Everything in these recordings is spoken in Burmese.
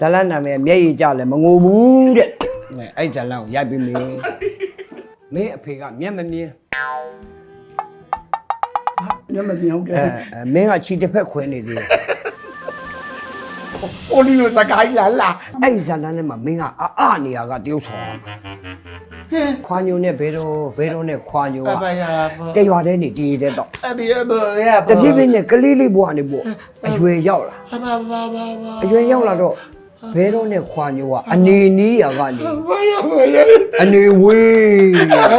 ဇလန်နာမည်မျက်ရည်ကြလဲမငိုဘူးတဲ့အဲအဲ့ဇလန်ကိုရိုက်ပြီးမင်းမင်းအဖေကမျက်မမြင်ညမမြင်ဟုတ်ကဲ့အဲအဲမင်းကခြေတစ်ဖက်ခွင်းနေသေးတယ်ပိုလီယိုစကိုင်းလာလာအဲ့ဒီဇလန်နဲ့မှမင်းကအာအနေရာကတရုပ်ဆောင်ဟဲ့ခွာညိုနဲ့ဘဲတော့ဘဲတော့နဲ့ခွာညိုအကဘယာတရွာတဲ့နေတည်တဲ့တော့အဘယာဘယာတပြည့်ပြည့်နဲ့ကလေးလေးဘွားနေပေါ့အရွယ်ရောက်လာအဘဘာဘာဘာအရွယ်ရောက်လာတော့ ဘဲတော့နဲ့ခွာညိုကအနေနီးရာကနေဘာယာဘာယာအနေဝေး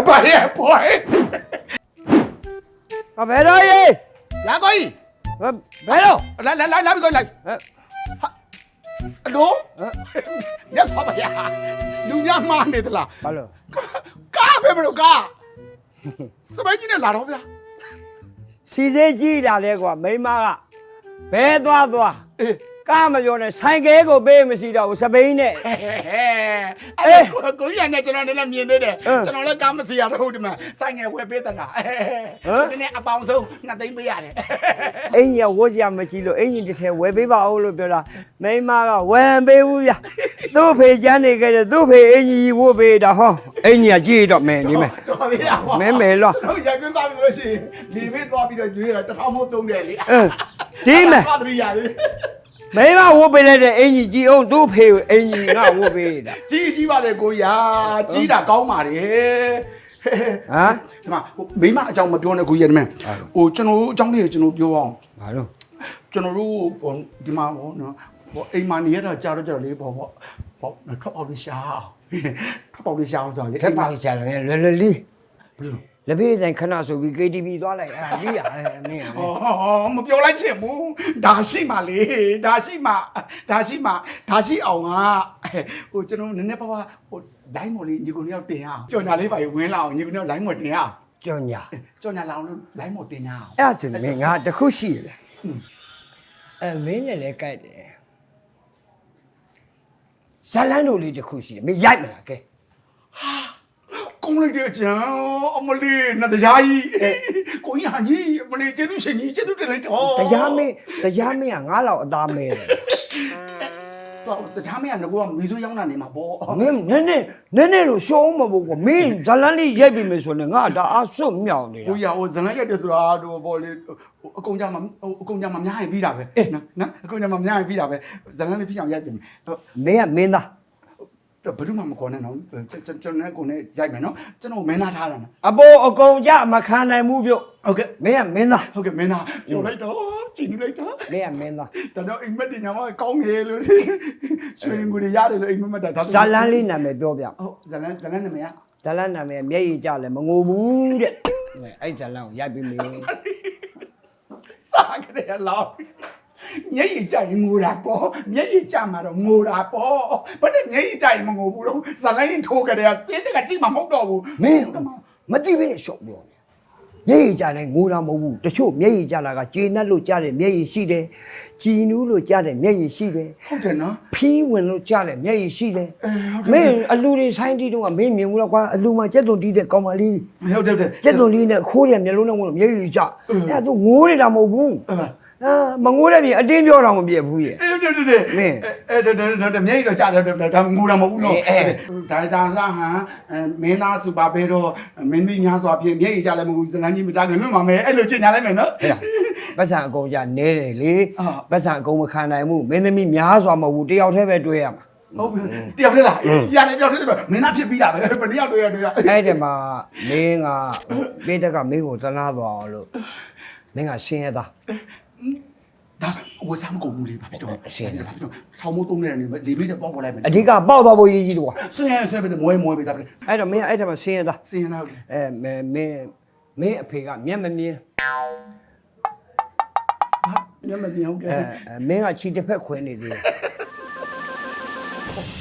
ဘာယာပွိုင်းအဘဲတော့ရေလာကိုကြီးဘဲတော့လာလာလာလာပြီးကိုလာဟဲ့အလိုဟမ်ညဆောပါယာလူများမားနေသလားဘာလို့ကားပဲမလို့ကားစပိုင်းကြီးနဲ့လာတော့ဗျာစီစေးကြီးလာလဲကွာမိန်းမကဘဲသွားသွားအေး ကားမပြောနဲ့ဆိုင်ကဲကိုပေးမရှိတော့ဘူးစပိန်နဲ့ အဲ့ကိုကြီးနဲ့ကျွန်တော်လည်းမြင်သေးတယ်အင်းကျွန်တော်လည်းကားမစီရတော့ဒီမှာဆိုင်ငယ်ဝယ်ပေးတတာဟမ် ဒီနေ့အပေါင်းဆုံးနှစ်သိန်းပေးရတယ်အင်ကြီးကဝတ်ကြမကြည့်လို့အင်ကြီးတစ်ထည်ဝယ်ပေးပါဦးလို့ပြောတာမိန်းမကဝယ်မပေးဘူးဗျသူ့ဖေချမ်းနေခဲ့တယ်သူ့ဖေအင်ကြီးဝတ်ပေးတာဟောအင်ကြီးကကြည့်တော့မယ်ဒီမဲ့တော်သေးတာပေါ့မဲမဲလောကျွန်တော်ရကွင်းသွားပြီဆိုလို့ရှိရင်ဒီမေးသွားပြီးတော့ရွေးတာတစ်ထောင်မို့သုံးတယ်လေအင်းဒီမဲ့သာတရီရတယ် မိန်းမဝတ်ပေးလိုက်တဲ့အင်ကြီးကြည့်အောင်သူ့ဖေကိုအင်ကြီးကဝတ်ပေးတာကြီးကြီးပါလေကိုရာကြီးတာကောင်းပါလေဟမ်ဒီမှာဟိုမိမအကြောင်းမပြောနဲ့ကိုကြီးရမယ်ဟိုကျွန်တော်တို့အကြောင်းလေးကိုကျွန်တော်ပြောအောင်ဘာလို့ကျွန်တော်တို့ဟိုဒီမှာဟိုနော်ဟိုအိမ်မှာနေရတာကြာတော့ကြာတော့လေးပေါ့ပေါ့ပေါ့ထွက်ပေါက်လေးရှာအောင်ထွက်ပေါက်လေးရှာအောင်ဆိုတော့လေခက်ပါချာလည်းလွယ်လွယ်လေးဘယ်လို လက်ဖေးဆိုင်ခဏဆိုပြီး KTV သွားလိုက်အဲ့ဒါပြီးရတယ်မင်းကอ๋อမပြောလိုက်ချင်ဘူးဒါရှိမှလေဒါရှိမှဒါရှိမှဒါရှိအောင်ကဟိုကျွန်တော်နည်းနည်းပါးပါဟို line မော်လေးညီကိုနှစ်ယောက်တင်ရအောင်ကြော်ညာလေးပါဝင်လာအောင်ညီကိုနှစ်ယောက် line မော်တင်ရအောင်ကြောင်ညာကြော်ညာလာအောင်လို့ line မော်တင်ရအောင်အဲ့ဒါဆိုမင်းငါတစ်ခုရှိတယ်အဲမင်းနဲ့လည်းကြိုက်တယ်ဇလန်းတို့လေးတစ်ခုရှိတယ်မင်းရိုက်မလားကဲကုန်းလိုက်တဲ့အကျံ အမလေးနတ်တရားကြီးကိုကြီးဟာကြီးအမလေးကျေးဇူးရှင်ကြီးကျေးဇူးတင်လိုက်တော့တရားမင်းတရားမင်းကငါ့လောက်အသားမဲတယ်တော့တရားမင်းကငါကမီးစိုးရောင်းတာနေမှာပေါ့မင်းနည်းနည်းနည်းနည်းလို့ရှုံးမဖို့ကွာမင်းဇလန်းလေးရိုက်ပြီမယ်ဆိုရင်ငါဒါအဆွတ်မြောင်နေတာကိုကြီးဟိုဇလန်ရက်တဲ့ဆိုတာတော့ဘောလေအကုန်ကြမှာအကုန်ကြမှာများရင်ပြီးတာပဲနော်နော်အကုန်ကြမှာများရင်ပြီးတာပဲဇလန်လေးဖြစ်အောင်ရိုက်ပြင်မင်းကမင်းသား ဘယ်သူမှမခေါ်နဲ့နော်ကျွန်ကျွန်တော်နဲ့ကိုနဲ့ရိုက်မယ်နော်ကျွန်တော်မင်းသားထားတာနော်အပေါ်အကုန်ကြမခံနိုင်ဘူးပြုတ်ဟုတ်ကဲ့မင်းကမင်းသားဟုတ်ကဲ့မင်းသားပြောလိုက်တော့ကြည်နူလိုက်တော့မင်းကမင်းသားဒါတော့အိမ်မက်တင်ညာမကောင်းငယ်လို့ရွှေရင်ကိုတွေရတယ်လို့အိမ်မက်မက်တာဒါဇလန်းလေးနာမည်ပြောပြဟုတ်ဇလန်ဇလန်နာမည်ကဇလန်းနာမည်မျက်ရည်ကြလဲမငိုဘူးတဲ့အဲ့ဇလန်းကိုရိုက်ပြီးမင်းစားကြတယ်လောက် မျက်ရည်ကြရင်ငိုတာပေါ့မျက်ရည်ကြမှာတော့ငိုတာပေါ့ဘာနဲ့မျက်ရည်ကြရင်မငိုဘူးတော့ဇလန်ရင်ထိုးကြတယ်ပြင်းတဲ့ကကြည့်မှာမဟုတ်တော့ဘူးမင်းမတိဘဲနဲ့ရှော့ပြောနေမျက်ရည်ကြလဲငိုတာမဟုတ်ဘူးတချို့မျက်ရည်ကြလာကကျေနပ်လို့ကြားတယ်မျက်ရည်ရှိတယ်ကြည်နူးလို့ကြားတယ်မျက်ရည်ရှိတယ်ဟုတ်တယ်နော်ဖီးဝင်လို့ကြားတယ်မျက်ရည်ရှိတယ်အေးဟုတ်တယ်မင်းအလူတွေဆိုင်တီးတော့ကမင်းမြင်ဘူးလားကွာအလူမှာကျက်သွန်တီးတဲ့ကောင်မလေးဟုတ်တယ်ဟုတ်တယ်ကျက်သွန်လေးနဲ့ခိုးတယ်မျက်လုံးနဲ့ဝင်လို့မျက်ရည်ကြအဲ့ဒါသူငိုးနေတာမဟုတ်ဘူး အဲ့ဒါအာမငိုးတဲ့ပြင်အတင်းပြောတော့မပြည့်ဘူးရဲ့အေးတယ်တယ်တယ်မင်းအဲ့ဒါဒါဒါမျက်ရည်တော့ကြားတယ်ဒါငိုတာမဟုတ်ဘူးနော်အေးအေး ဒါဒါလှဟန်မင်းသားစုပါဘဲတော့မင်းမင်းများစွာဖြင့်မျက်ရည်ကြလည်းမဟုတ်ဘူးဇလန်ကြီးမကြခင်လွတ်မှာမယ်အဲ့လိုချင်ညာလိုက်မယ်နော် ဟဲ့ပတ်စံအကုန်ကြနဲတယ်လေအာ ပတ်စံအကုန်မခံနိုင်ဘူးမင်းသမီးများစွာမဟုတ်ဘူးတယောက်တည်းပဲတွေးရမှာဟုတ်ပြီတယောက်တည်းလားရတယ်တယောက်တည်းပဲမင်းသားဖြစ်ပြီးတာပဲဘယ်တယောက်တည်းရတည်းရအဲ့ဒီမှာမင်းကပေးတက်ကမင်းကိုသနာသွားအောင်လို့မင်းကရှင်းရတာ ဒါဝစားမကုန်ဘူးလေဘာဖြစ်တော့ရှင်းတယ်ဘာဖြစ်တော့ဆောင်းမိုးသုံးနေတယ်နေလေဘေးတော့ပေါက်ပေါ်လိုက်မယ်အဓိကပေါက်သွားဖို့ရည်ကြီးတော့ကွာဆွဲရဆွဲပဲမွဲမွဲပဲဒါပဲအဲ့တော့မင်းအဲ့ဒီမှာရှင်းရတာစင်ရတော့အဲမင်းမင်းမင်းအဖေကမျက်မမြင်ညမမြင်ဟုတ်ကဲအဲ့အဲမင်းကခြေတစ်ဖက်ခွင်းနေသေးတယ်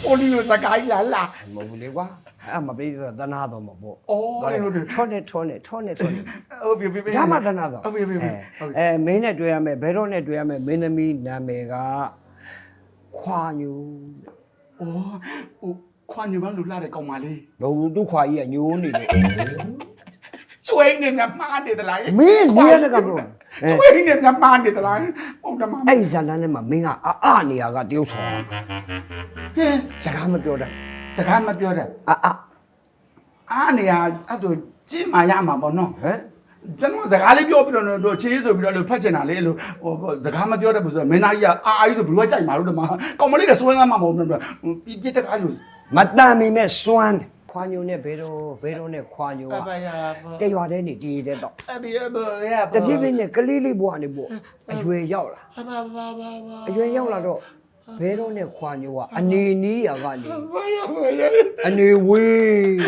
ပိုလီယိုစကိုင်းလာလာမဟုတ်ဘူးလေကွာ အဲ့မပေးတော့သနာတော့မပေါ့အော်အဲ့လိုထွန်းနေထွန်းနေထွန်းနေထွန်းနေဟုတ်ပြီပြီပြီဒါမှသနာတော့ဟုတ်ပြီပြီပြီဟုတ်ပြီအဲမင်းနဲ့တွေ့ရမယ်ဘယ်တော့နဲ့တွေ့ရမယ်မင်းသမီးနာမည်ကခွာညူအော်ဟိုခွာညမလို့လာတဲ့ကောင်မလေးဘုံသူခွာကြီးကညိုးနေတယ်ကျွေးနေမြမှားနေသလားမင်းနေရတဲ့ကပြောကျွေးနေမြမှားနေသလားဟုတ်တယ်မအဲ့ဒီဇာလန်းထဲမှာမင်းကအအနေရာကတယောက်ဆောင်ဟင်းစကားမပြောတတ် တခါမပြောတတ်အအအားနေရအဲ့တော့ကြည့်မှရမှာပေါ့နော်ဟမ်ကျွန်တော်စကားလေးပြောပြီးတော့တော့ချေးဆိုပြီးတော့လို့ဖတ်ချင်တာလေလို့ဟိုစကားမပြောတတ်ဘူးဆိုတော့မင်းသားကြီးကအာအာကြီးဆိုဘယ်လိုကြိုက်မှာလို့တမကောင်မလေးလည်းစွဲငမ်းမှာမဟုတ်ဘူးပြပြတကားလို့မတန်မီမဲ့စွမ်းတယ်ခွာညုံနဲ့ဘေတော့ဘေတော့နဲ့ခွာညုံအကဘယာတရွာတဲ့နေတည်တဲ့တော့အဘယာဘယာတပြည့်ပြည့်နဲ့ကလေးလေးဘွားနေပေါ့အရွယ်ရောက်လာအဘဘာဘာဘာအရွယ်ရောက်လာတော့ ဘဲတော့နဲ့ခွာညိုကအနေနီးရာကနေဘာယာဘာယာအနေဝေး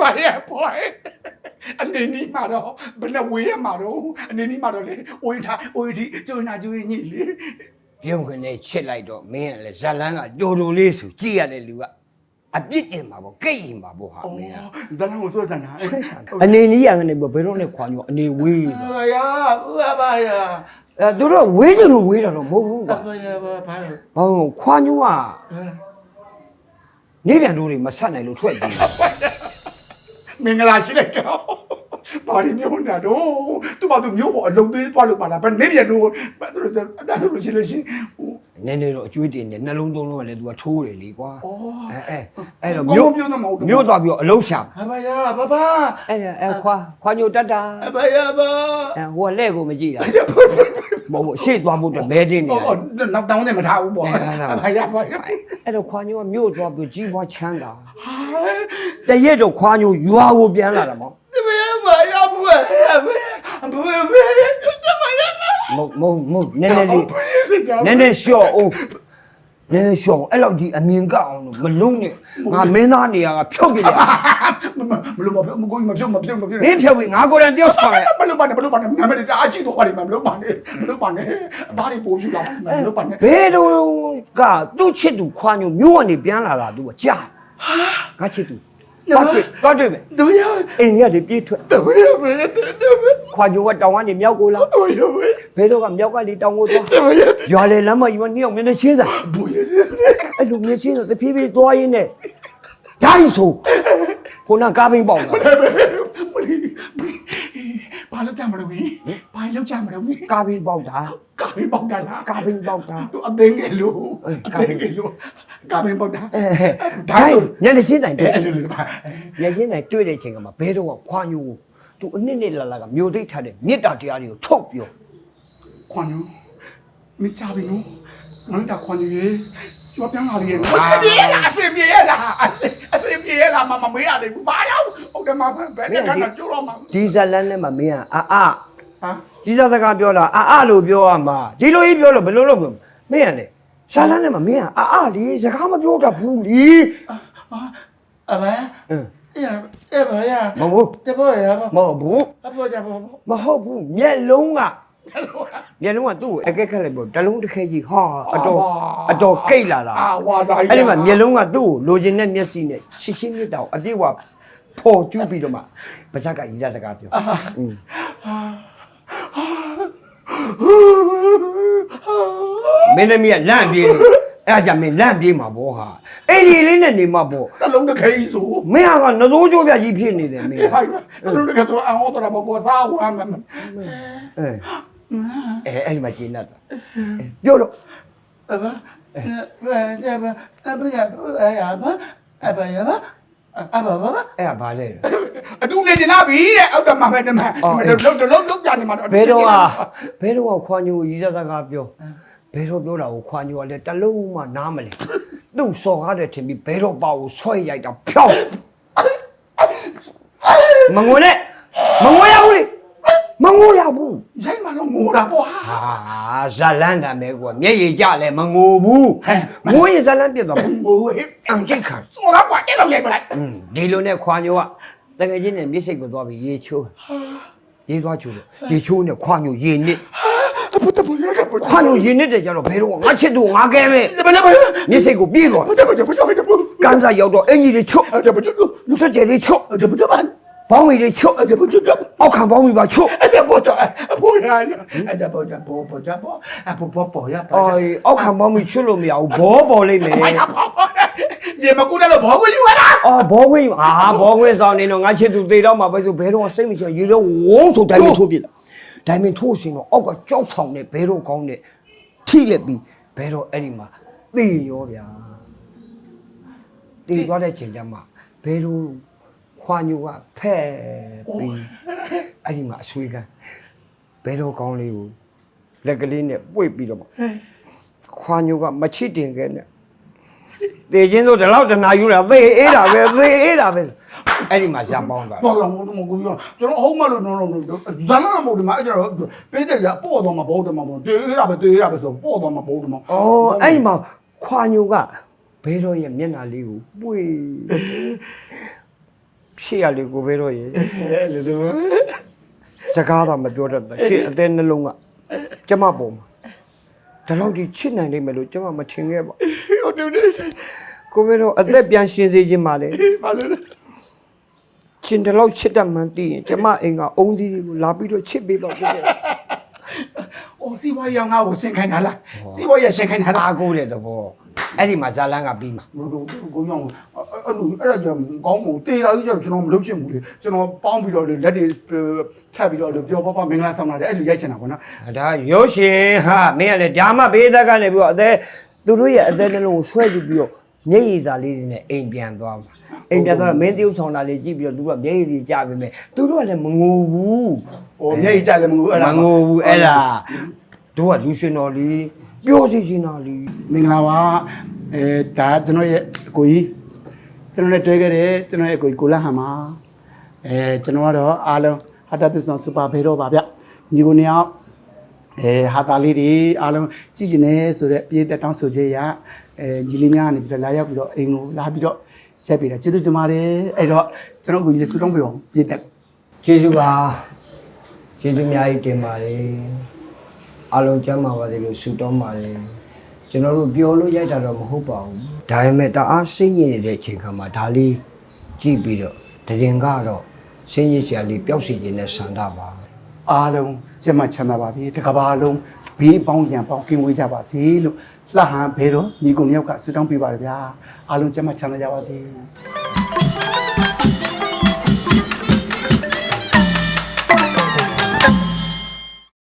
ဘာယာပွားအနေနီးမှာတော့ဘယ်နဲ့ဝေးရမှာတော့အနေနီးမှာတော့လေဝေးထားဝေးတီကျုံနာကျုံညိလေပြုံးကနေချစ်လိုက်တော့မင်းကလည်းဇလန်းကတိုတိုလေးဆိုကြည့်ရတဲ့လူကအပြစ်တင်ပါပေါ့ကိတ်ရင်ပါပေါ့ဟာမင်းကဇလန်ကိုစွဲဆန်တာဆွဲဆန်တာအနေနီးရာကနေပေါ့ဘဲတော့နဲ့ခွာညိုအနေဝေးဘာယာဘာယာ အဲသူတို့ဝေးချင်လို့ဝေးတာတော့မဟုတ်ဘူးကွာဘာယာဘာဘာဘာလို့ခွာညိုကနေပြန်တို့တွေမဆက်နိုင်လို့ထွက်ပြေးတာမင်္ဂလာရှိလိုက်တော့ဘာဒီမျိုးနေတာတော့သူ့ဘာသူမျိုးပေါ်အလုံးသေးသွားလို့ပါလားဘယ်နေပြန်လို့ဘာဆိုလို့ဆိုအဲ့ဒါဆိုလို့ရှိလို့ရှိဟို နည်းနည်းတော့အကျွေးတင်နေနှလုံးသုံးလုံးကလည်းသူကထိုးတယ်လေကွာဩအဲအဲအဲ့တော့မျိုးမြို့မျိုးတော့မဟုတ်တော့မြို့သွားပြီးတော့အလုံးရှာဘာဘာယာဘာဘာအဲ့ဒါအဲခွာခွာညိုတက်တာဘာယာဘာအဲဟိုကလက်ကိုမကြည့်တာမဟုတ်ဘူးရှေ့သွားဖို့အတွက်မဲတင်းနေဟိုတယ်နောက်တောင်းနေမထားဘူးပေါ့ဘာယာဘာယာအဲ့တော့ခွာညိုကမြို့သွားပြီးကြီးပွားချမ်းသာဟာတရက်တော့ခွာညိုရွာကိုပြန်လာတာမောင်ဒီမဘာယာဘာယာဘာဘာဘာကျမယာမဟုတ်မဟုတ်မဟုတ်နည်းနည်းလေးစစ်တာ နည်းနည်းရှော့အောင်နည်းနည်းရှော့အောင်အဲ့လောက်ဒီအမြင်ကအောင်လို့မလုံးနဲ့ငါမင်းသားနေရာကဖြုတ်ပြတယ်မလို့မပြောမကိုကြီးမပြောမပြောမပြောမင်းဖြုတ်ပြီးငါကိုယ်တိုင်တယောက်ဆောင်ရဲမလို့ပါနဲ့မလို့ပါနဲ့နာမည်တအားကြီးတော့ခေါ်တယ်မလို့ပါနဲ့မလို့ပါနဲ့ဘာတွေပို့ပြလာမလို့ပါနဲ့ဘယ်တော့ကသူ့ချစ်သူခွာညိုမြို့ကနေပြန်လာတာသူကကြာငါချစ်သူ သွားတွေ့သွားတွေ့မယ်တို့ရအိမ်ကြီးကနေပြေးထွက်တို့ရပဲတို့ရခွာညိုကတောင်ကနေမြောက်ကိုလာတို့ရပဲဘယ်တော့ကမြောက်ကနေတောင်ကိုသွားတို့ရရွာလေလမ်းမကြီးမနှစ်ယောက်မျက်နှာချင်းစာဘူရအဲ့လိုမျက်ချင်းစာတဖြည်းဖြည်းသွားရင်းနဲ့ဒိုင်းဆိုခုနကားဘင်းပေါက်တာ ဘာလို့ကြမလို့ကြီးဘာလို့ကြမလို့ကြီးကားဘင်းပေါက်တာကာမင်းပေါက်တာလားကားဘင်းပေါက်တာတို့အသိငယ်လို့အသိငယ်လို့ကာမင်းပေါက်တာအဲဒါဒိုင်းဆိုမျက်နှာချင်းတိုင်တွေ့အဲ့လိုပါမျက်ချင်းတိုင်တွေ့တဲ့အချိန်ကမှဘဲတော့ကခွာညိုကိုသူအနှစ်နှစ်လာလာကမျိုးသိပ်ထားတဲ့မေတ္တာတရားတွေကိုထုတ်ပြောခွန်ယူမချပြီနော်ငါတာခွန်ယူရေကျွားပြန်လာလေအစင်ပြေလားအစင်ပြေလားအစ င်ပြေလားမမမေးရတယ်ဘူးဘာရောက်ဟုတ်တယ်မဘယ်နဲ့ကတော့ကျိုးတော့မှာဒီဇလန်းနဲ့မှမင်းကအာအာဟာဒီဇစကားပြောတာအာအာလို့ပြောရမှာဒီလိုကြီးပြောလို့ဘယ်လိုလုပ်မလဲမင်းကလေဇလန်းနဲ့မှမင်းကအာအာလीစကားမပြောတတ်ဘူးလीအဘအင်းရအဲ့ဘာရမဟုတ်တဘောရဘူးမဟုတ်ဘူးအဖေကြဘောမဟုတ်ဘူးမျက်လုံးက မျက်လုံးကသူ့ကိုအကဲခက်လိုက်ပြောတလုံးတစ်ခဲကြီးဟာအတော်အတော်ကိတ်လာတာအာဝါစာကြီးအဲ့ဒီမှာမျက်လုံးကသူ့ကိုလိုချင်တဲ့မျက်စိနဲ့ရှင်းရှင်းမြတ်တာကိုအပြည့်ဝပေါ်ကျူးပြီးတော့မှပါဇက်ကရီးစားစကားပြောอืมမင်းသမီးကလန့်ပြေးလို့အဲ့ဒါကြင့်မင်းလန့်ပြေးမှာဘောဟာအဲ့ဒီလေးနဲ့နေမှာပေါ့တလုံးတစ်ခဲကြီးဆိုမင်းဟာကနသိုးကျိုးပြကြီးဖြစ်နေတယ်မင်းဟိုက်တလုံးတစ်ခဲဆိုအဟောတော့ဘောစားဝမ်းမယ်အဲ အဲအဲ့ဒီမှာကျင်းတတ်တာပြောတော့အဘဘယ်ကြပါအဘရအရဘာအဘရဘာအဘဘာအဲ့ဒါဘာလဲအတူနေကျင်လာပြီတဲ့အောက်တော့မှပဲတမန်လုံးလုံးလုံးပြနေမှာတော့ဘယ်တော့ကဘယ်တော့ကခွာညိုရီးစားစကားပြောဘယ်တော့ပြောတာကိုခွာညိုကလည်းတလုံးမှနားမလဲသူ့စော်ကားတယ်ထင်ပြီးဘယ်တော့ပါကိုဆွဲရိုက်တာဖြောက်မငိုနဲ့မငိုရဘူးလေမငိုရဘူး ရိုက်မှာတော့ ငိုတာပေါ့ဟာဟာဇလန်းတံပဲကွာမျက်ရည်ကြလဲမငိုဘူးဟဲ့ငိုရင်ဇလန်းပြတ်သွားဘူးငိုဟဲ့အန်ချိတ်ခါစောတော့ကွာအဲ့လိုရိုက်မလိုက်อืมဒီလိုနဲ့ခွာညိုကတကယ်ချင်းနဲ့မျက်စိကိုသွားပြီးရေချိုးရေသွားချိုးလို့ရေချိုးနဲ့ခွာညိုရေနစ်အပတပရကပခွာညိုရေနစ်တယ်ကြတော့ဘယ်တော့ငါချစ်သူငါကဲမဲ့ဘယ်လဲဘယ်မျက်စိကိုပြေးသွားဘယ်ဘယ်ဘယ်ဘယ်ကန်းစားရောက်တော့အင်ကြီးတွေချွတ်အဲ့ဒါ ဘယ်ကျုပ်လူစက်ကြတွေချွတ်အဲ့ဒါဘယ်ကျုပ်အဲ့ဘောင်းမီတွေချွတ်ဒါဘယ်ကျုပ်အောက်ခံဘောင်းမီပါချွတ်အဲ့ဒါဘောကျအဖိုးရအဲ့ဒါဘောကျဘောဘောကျဘောအဖိုးဘောဘောရပါအော်အောက်ခံဘောင်းမီချွတ်လို့မရဘူးဘောပေါ်လိမ့်မယ်ဘာရပါဘာရေမကူတယ်လို့ဘောကိုယူရတာအော်ဘောခွင်းအာဘောခွင်းဆောင်နေတော့ငါချစ်သူသေတော့မှာပဲဆိုဘဲတော့စိတ်မရှိရေတော့ဝုန်းဆိုတိုင်းမထိုးပြစ်လာတိုင်းမထိုးရှင်တော့အောက်ကကြောက်ဆောင်နေဘဲတော့ကောင်းနေထိလက်ပြီးဘဲတော့အဲ့ဒီမှာသေရောဗျာသေသွားတဲ့ချိန်ကျမှဘဲတော့ ခွာညူကဖဲ့ပြီးအဲ့ဒီမှာအဆွေးကန်းဘဲတော့ကောင်းလေးကိုလက်ကလေးနဲ့ပွေ့ပြီးတော့မှခွာညူကမချစ်တင်ခဲ့နဲ့သေချင်းဆိုဒီလောက်တနာယူတာသေအေးတာပဲသေအေးတာပဲအဲ့ဒီမှာဇာပေါင်းသွားတော်တော်မဟုတ်မကူရကျွန်တော်ဟုတ်မလို့နော်နော်ဇာနာမဟုတ်ဒီမှာအဲ့ကျတော့ပေးတယ်ကပို့တော့မှာဘောတယ်မှာဘောတေးရပဲတေးရပဲဆိုပို့တော့မှာဘောတယ်မှာ။အော်အဲ့ဒီမှာခွာညိုကဘဲတော့ရဲ့မျက်နှာလေးကိုပွေ ရှေ့ရလေးကိုဘဲတော့ရဲ့အဲ့လေလို့စကားတော့မပြောတတ်တာရှေ့အသေးနှလုံးကကျမပေါ်မှာဒီလောက်ဒီချစ်နိုင်လိမ့်မယ်လို့ကျမမထင်ခဲ့ပါဘူးဟုတ်တယ်တယ်ကိုဘဲတော့အသက်ပြန်ရှင်စေခြင်းပါလေဘာလို့လဲချင်းဒီလောက်ချစ်တတ်မှန်းသိရင်ကျမအိမ်ကအုံးသီးကိုလာပြီးတော့ချစ်ပေးပါကိုဘဲအော်စီဘွားရောင်ငါ့ကိုဆင်ခိုင်းတာလားစီဘွားရဆင်ခိုင်းတာလားအားကိုးတဲ့သဘော အဲ့ဒီမှာဇာလန်းကပြီးမှာကိုရောင်အဲ့လိုအဲ့ဒါကြောင့်ကောင်းမို့တေးလာကြီးကျတော့ကျွန်တော်မလုပ်ချင်ဘူးလေကျွန်တော်ပေါင်းပြီးတော့လက်တွေထပ်ပြီးတော့ပြောပပမင်္ဂလာဆောင်လာတယ်အဲ့လိုရိုက်ချင်တာပေါ့နော်ဒါရုပ်ရှင်ဟာမင်းကလည်းဓာမဘေးသက်ကနေပြီးတော့အသက်သူတို့ရဲ့အသက်နှလုံးကိုဆွဲကြည့်ပြီးတော့မျက်ရည်စာလေးတွေနဲ့အိမ်ပြန်သွားမှာအိမ်ပြန်သွားတော့မင်းတယောက်ဆောင်တာလေးကြည့်ပြီးတော့သူကမျက်ရည်တွေကျပြီမဲ့သူတို့ကလည်းမငိုဘူးဟိုမျက်ရည်ကြလည်းမငိုအဲ့မဒါငိုဘူးအဲ့ဒါတို့ကလူရှင်တော်လေး ပြောစီရှင်တော်လေးမင်္ဂလာပါအဲဒါကျွန်တော်ရဲ့အကိုကြီးကျွန်တော်နဲ့တွေ့ခဲ့တဲ့ကျွန်တော်ရဲ့အကိုကြီးကိုလဟန်ပါအဲကျွန်တော်ကတော့အားလုံးဟာတာသစ္စာစူပါဘေတော့ပါဗျညီကိုနှစ်ယောက်အဲဟာတာလေးတွေအားလုံးကြည့်ကျင်နေဆိုတော့ပြေးသက်တောင်းဆိုချက်ရအဲညီလေးများကနေပြီးတော့လာရောက်ပြီးတော့အိမ်ကိုလာပြီးတော့ရက်ပြီးတော့ကျေးဇူးတင်ပါတယ်အဲ့တော့ကျွန်တော်ကိုကြီးလေးစုတောင်းပြအောင်ပြေးသက်ကျေးဇူးပါကျေးဇူးအများကြီးတင်ပါတယ် အားလုံးကျမ်းပါပါစေလို့ဆုတောင်းပါတယ်ကျွန်တော်တို့ပြောလို့ရိုက်တာတော့မဟုတ်ပါဘူးဒါပေမဲ့တအားစိတ်ညစ်နေတဲ့အချိန်ခါမှာဒါလေးကြည့်ပြီးတော့တရင်ကတော့စိတ်ညစ်စရာလေးပျောက်စီခြင်းနဲ့ဆန္ဒပါအားလုံးကျမ်းမချမ်းသာပါပြီတကဘာလုံးဘေးပေါင်းရန်ပေါင်းကင်းဝေးကြပါစေလို့လှဟန်ဘဲတော့ညီကိုနှစ်ယောက်ကဆုတောင်းပေးပါတယ်ဗျာအားလုံးကျမ်းမချမ်းသာကြပါစေ